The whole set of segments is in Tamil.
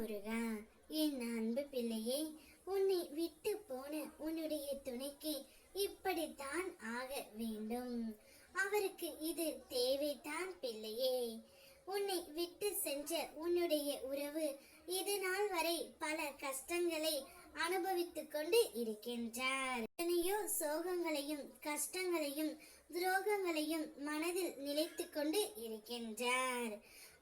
முருகா என் அன்பு பிள்ளையே உன்னை விட்டு போன உன்னுடைய துணைக்கு இப்படித்தான் ஆக வேண்டும். அவருக்கு இது தேவைதான் பிள்ளையே. உன்னை விட்டு சென்ற உன்னுடைய உறவு இது நாள் வரை பல கஷ்டங்களை அனுபவித்துக் கொண்டு இருக்கின்றார். எத்தனையோ சோகங்களையும் கஷ்டங்களையும் துரோகங்களையும் மனதில் நிலைத்து கொண்டு இருக்கின்றார்.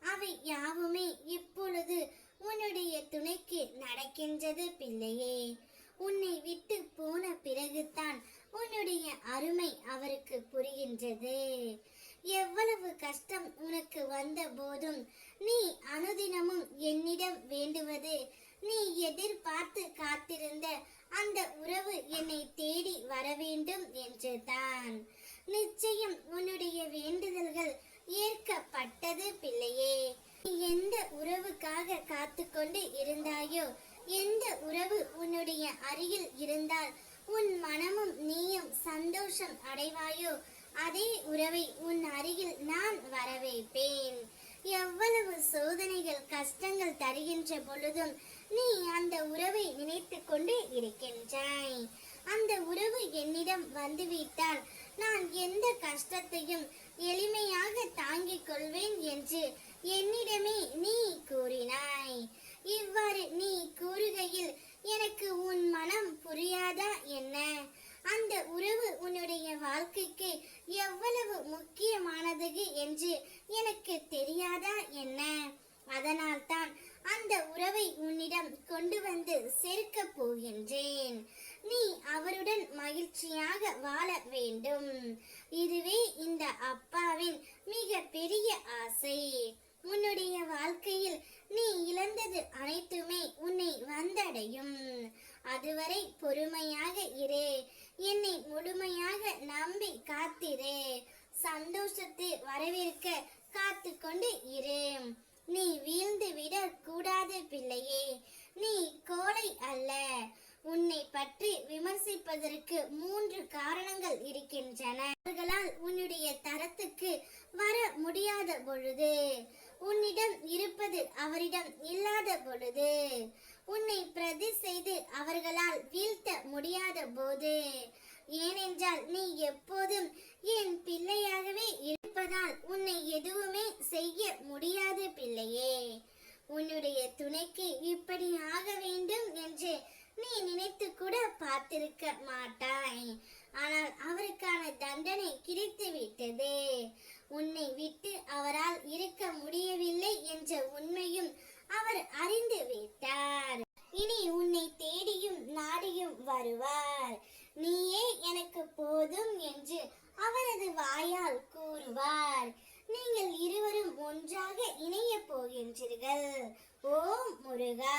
அவை யாவுமே இப்பொழுது உன்னுடைய துணைக்கு நடக்கின்றது பிள்ளையே. உன்னை விட்டு போன பிறகுதான் உன்னுடைய அருமை அவருக்கு புரிகின்றது. எவ்வளவு கஷ்டம் உனக்கு வந்த போதும் நீ அனுதினமும் என்னிடம் வேண்டுவது நீ எதிர்பார்த்து காத்திருந்த அந்த உறவு என்னை தேடி வர வேண்டும் என்றுதான். நிச்சயம் உன்னுடைய வேண்டுதல்கள் ஏற்கப்பட்டது பிள்ளையே. நீ எந்த உறவுக்காக காத்து கொண்டு இருந்தாயோ எந்த உறவு உன்னுடைய அருகில் இருந்தால் உன் மனமும் நீயும் சந்தோஷம் அடைவாயோ அதே உறவை உன் அருகில் நான் வரவேற்பேன். எவ்வளவு சோதனைகள் கஷ்டங்கள் தருகின்ற பொழுதும் நீ அந்த உறவை நினைத்து கொண்டு இருக்கின்றாய். அந்த உறவு என்னிடம் வந்துவிட்டால் நான் எந்த கஷ்டத்தையும் எளிமையாக தாங்கிக் கொள்வேன் என்று என்னிடமே நீ கூறினாய் இவ்வாறு நீ கூறுகையில் எனக்கு உன் மனம் புரியாதா என்ன? அந்த உறவு உன்னுடைய வாழ்க்கைக்கு எவ்வளவு முக்கியமானது என்று எனக்கு தெரியாதா என்ன? அதனால்தான் அந்த உறவை உன்னிடம் கொண்டு வந்து சேர்க்க போகின்றேன். நீ அவருடன் மகிழ்ச்சியாக வாழ வேண்டும். இதுவே இந்த அப்பாவின் மிக பெரிய ஆசை உன்னுடைய வாழ்க்கையில் நீ இழந்தது அனைத்துமே உன்னை வந்தடையும் அதுவரை பொறுமையாக இரு. என்னை முழுமையாக நம்பி காத்திரு. சந்தோஷத்தை வரவேற்க காத்து கொண்டு இரு. நீ வீழ்ந்து விட கூடாது பிள்ளையே. நீ கோழை அல்ல. உன்னை பற்றி விமர்சிப்பதற்கு மூன்று காரணங்கள் இருக்கின்றன. அவர்களால் உன்னுடைய தரத்துக்கு வர முடியாத பொழுது உன்னிடம் இருப்பது அவரிடம் இல்லாத பொழுது உன்னை பிரதி செய்து அவர்களால் வீழ்த்த முடியாத போது. ஏனென்றால் நீ எப்போதும் என் பிள்ளையாகவே இருப்பதால் உன்னை எதுவுமே செய்ய முடியாது பிள்ளையே. உன்னுடைய துணைக்கு இப்படி ஆக வேண்டும் என்று நீ நினைத்து கூட பார்த்திருக்க மாட்டாய். ஆனால் அவருக்கான தண்டனை கிடைத்து விட்டது உன்னை விட்டு அவரால் இருக்க முடியும் வருவார் நீயே எனக்கு போதும் என்று அவரது வாயால் கூறுவார். நீங்கள் இருவரும் ஒன்றாக இணைய போகின்றீர்கள். ஓம் முருகா!